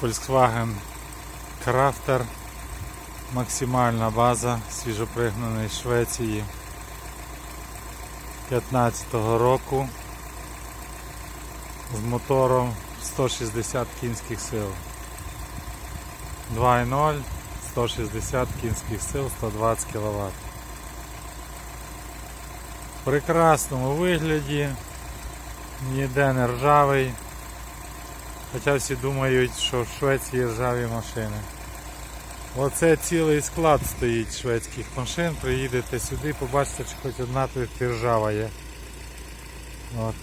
Volkswagen Crafter. Максимальна база свіжопригнаної Швеції 15-го року з мотором 160 кінських сил. 2.0, 160 кінських сил, 120 кВт. В прекрасному вигляді, ніде не ржавий. Хоча всі думають, що в Швеції ржаві машини. Оце цілий склад стоїть шведських машин. Приїдете сюди, побачите, що хоч одна тут ржава є. От.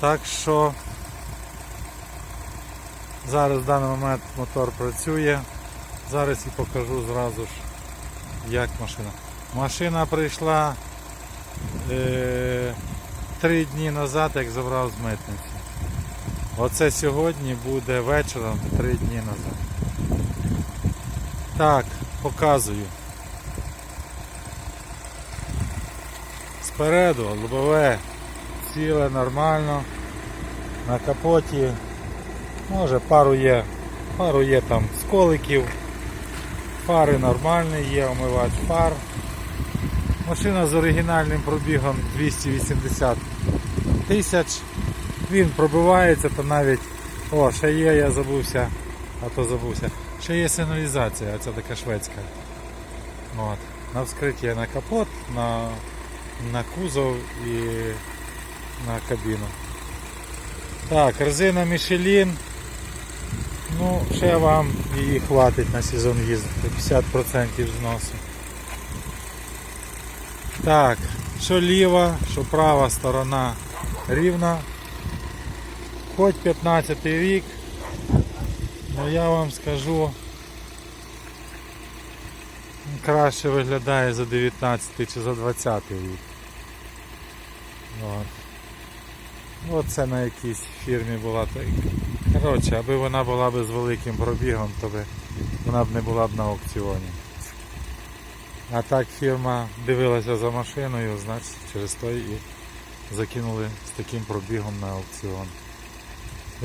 Так що зараз в даний момент мотор працює. Зараз і покажу зразу ж, як машина. Машина прийшла е, три дні назад, як забрав з митниці. Оце сьогодні буде вечором три дні назад. Так, показую. Спереду лобове ціле нормально. На капоті. Може пару є, пару є там сколиків. Фари нормальні, є омивач фар. Машина з оригінальним пробігом 280 тисяч. Він пробивається, то навіть... О, ще є, я забувся, а то забувся. Ще є сигналізація, це така шведська. От. На вскриття на капот, на, на кузов і на кабіну. Так, резина Michelin. Ну, ще вам її хватить на сезон їздити. 50% зносу. Так, що ліва, що права сторона рівна. Хоч 15 рік, але я вам скажу, краще виглядає за 19 чи за 20 рік. От. Оце на якійсь фірмі була. Коротше, аби вона була з великим пробігом, то вона б не була б на аукціоні. А так фірма дивилася за машиною, значить через той і закинули з таким пробігом на аукціон.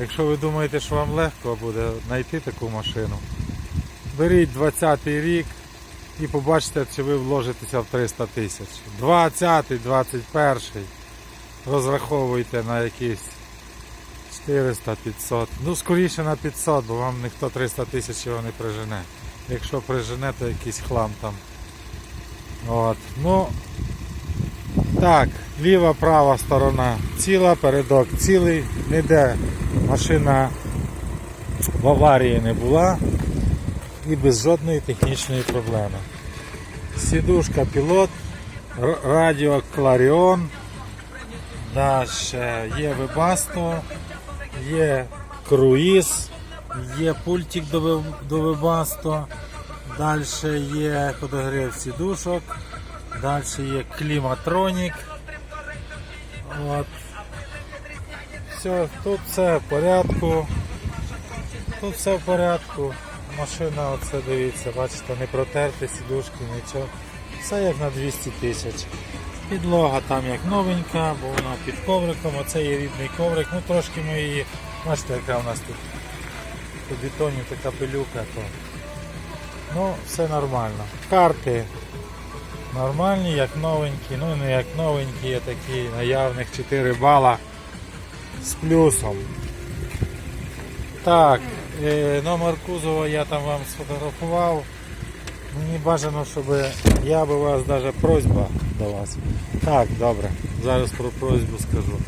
Якщо ви думаєте, що вам легко буде знайти таку машину, беріть 20-й рік і побачите, чи ви вложитеся в 300 тисяч. 20-й, 21-й розраховуйте на якісь 400-500. Ну, скоріше на 500, бо вам ніхто 300 тисяч його не прижене. Якщо прижене, то якийсь хлам там. От. Ну, так, ліва, права сторона ціла, передок цілий, ніде машина в аварії не була і без жодної технічної проблеми. Сідушка пілот, радіо Кларіон, є Webasto, є круїз, є пультик до Webasto, далі є подогрів сідушок, далі є кліматронік. От. Все, тут все в порядку. Тут все в порядку. Машина, оце дивіться, бачите, не протерти сідушки, нічого. Все як на 200 тисяч. Підлога там як новенька, бо вона під ковриком, оце є рідний коврик. Ну трошки ми її, бачите, яка у нас тут по бетоні така пилюка, то ну все нормально. Карти нормальні, як новенькі, ну не як новенькі, є такі наявних 4 бала з плюсом. Так, е, номер кузова я там вам сфотографував. Мені бажано, щоб я би вас навіть просьба до вас. Так, добре, зараз про просьбу скажу.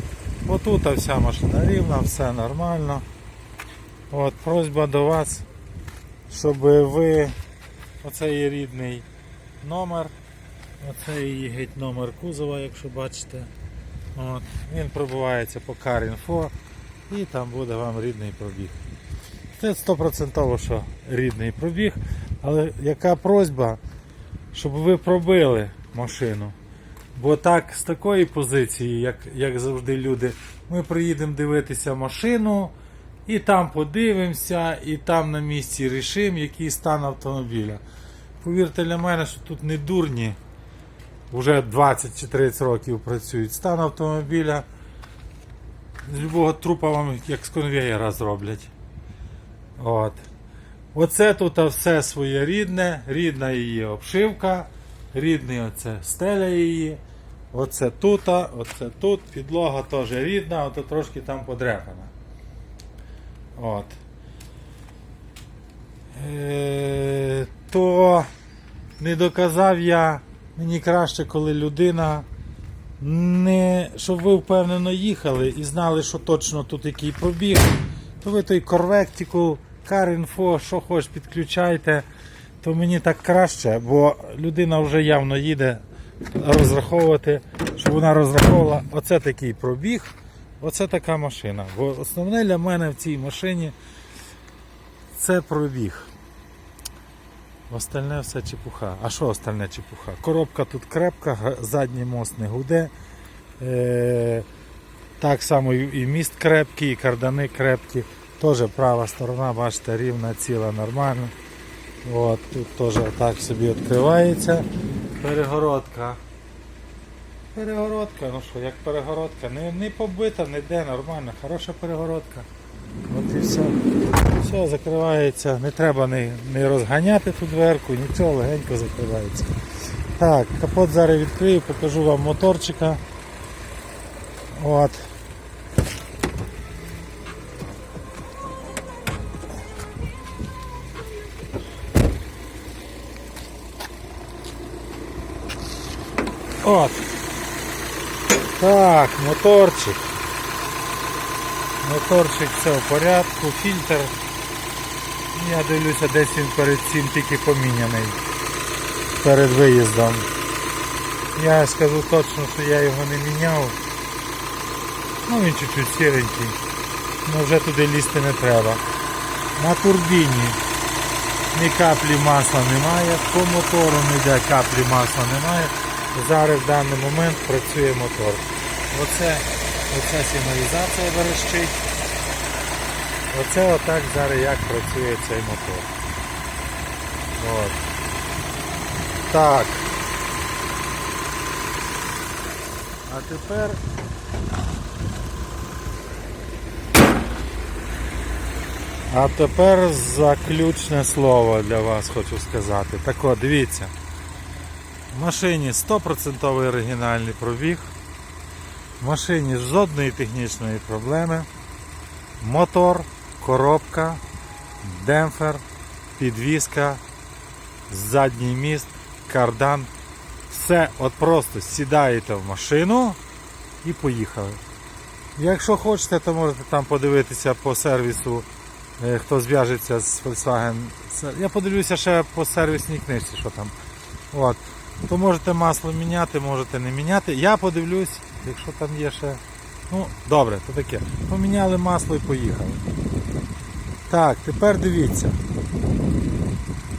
Отут вся машина рівна, все нормально. От, просьба до вас, щоб ви, оце рідний номер, оце є геть номер кузова, якщо бачите. От, він пробувається по Car.Info і там буде вам рідний пробіг. Це 100% що рідний пробіг, але яка просьба, щоб ви пробили машину. Бо так з такої позиції, як, як завжди люди, ми приїдемо дивитися машину, і там подивимося, і там на місці рішимо, який стан автомобіля. Повірте для мене, що тут не дурні, вже 20 чи 30 років працюють. Стан автомобіля З любого трупа вам як з конвеєра зроблять. От. Оце тут все своє рідне, рідна її обшивка, рідний оце стеля її. Оце тут, оце тут, підлога теж рідна, ото трошки там подряпана. От. Е, то не доказав я, мені краще, коли людина не, щоб ви впевнено їхали і знали, що точно тут який пробіг, то ви той корвектику, карінфо, що хоч підключайте, то мені так краще, бо людина вже явно їде розраховувати, щоб вона розраховувала оце такий пробіг, оце така машина. Бо основне для мене в цій машині це пробіг. Остальне все чепуха. А що остальне чепуха? Коробка тут крепка, задній мост не гуде. Е, так само і міст крепкий, і кардани крепкі. Теж права сторона, бачите, рівна, ціла, нормально. От, тут теж так собі відкривається. Перегородка. Перегородка, ну що, як перегородка, не, не побита, ніде, нормально, хороша перегородка. І все. Все закривається, не треба не, не розганяти ту дверку, нічого легенько закривається. Так, капот зараз відкрию, покажу вам моторчика. От. От. Так, моторчик. Моторчик все в порядку, фільтр. Я дивлюся, десь він перед цим тільки поміняний. Перед виїздом. Я скажу точно, що я його не міняв. Ну він чуть-чуть сіренький. але вже туди лізти не треба. На турбіні ні каплі масла немає, по мотору ніде каплі масла немає. Зараз в даний момент працює мотор. Оце, оця сигналізація верещить. Оце отак зараз як працює цей мотор. От. Так. А тепер А тепер заключне слово для вас хочу сказати. Так от, дивіться. В машині 100% оригінальний пробіг. В машині жодної технічної проблеми. Мотор, коробка, демпфер, підвіска, задній міст, кардан. Все от просто сідаєте в машину і поїхали. Якщо хочете, то можете там подивитися по сервісу, е, хто зв'яжеться з Volkswagen. Я подивлюся ще по сервісній книжці, що там. От. То можете масло міняти, можете не міняти. Я подивлюсь, якщо там є ще. Ну, добре, то таке. Поміняли масло і поїхали. Так, тепер дивіться.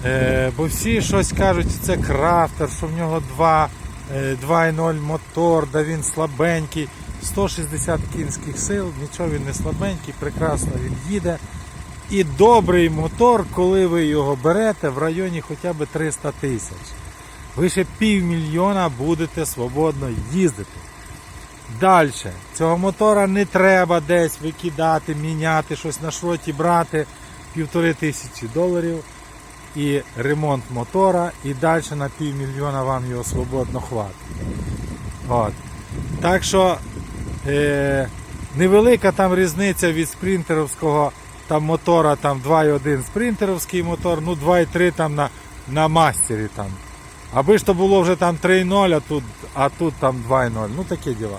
Е, бо всі щось кажуть, це крафтер, що в нього 2, е, 2.0 мотор, да він слабенький. 160 кінських сил, нічого він не слабенький, прекрасно він їде. І добрий мотор, коли ви його берете в районі хоча б 300 тисяч. Ви ще півмільйона будете свободно їздити. Далі. Цього мотора не треба десь викидати, міняти, щось на шроті брати. Півтори тисячі доларів і ремонт мотора, і далі на півмільйона вам його свободно хватить. От. Так що е, невелика там різниця від спринтеровського там, мотора, там 2,1 спринтеровський мотор, ну 2,3 там на, на мастері. там. Аби ж то було вже там 3.0, а тут, а тут там 2.0. Ну таке діло.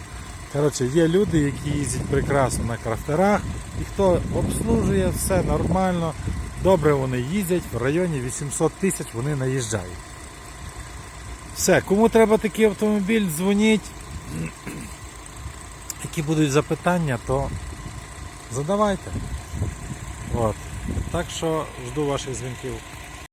Коротше, є люди, які їздять прекрасно на крафтерах, і хто обслужує все нормально, добре вони їздять, в районі 800 тисяч вони наїжджають. Все, кому треба такий автомобіль, дзвоніть. Які будуть запитання, то задавайте. От. Так що жду ваших дзвінків.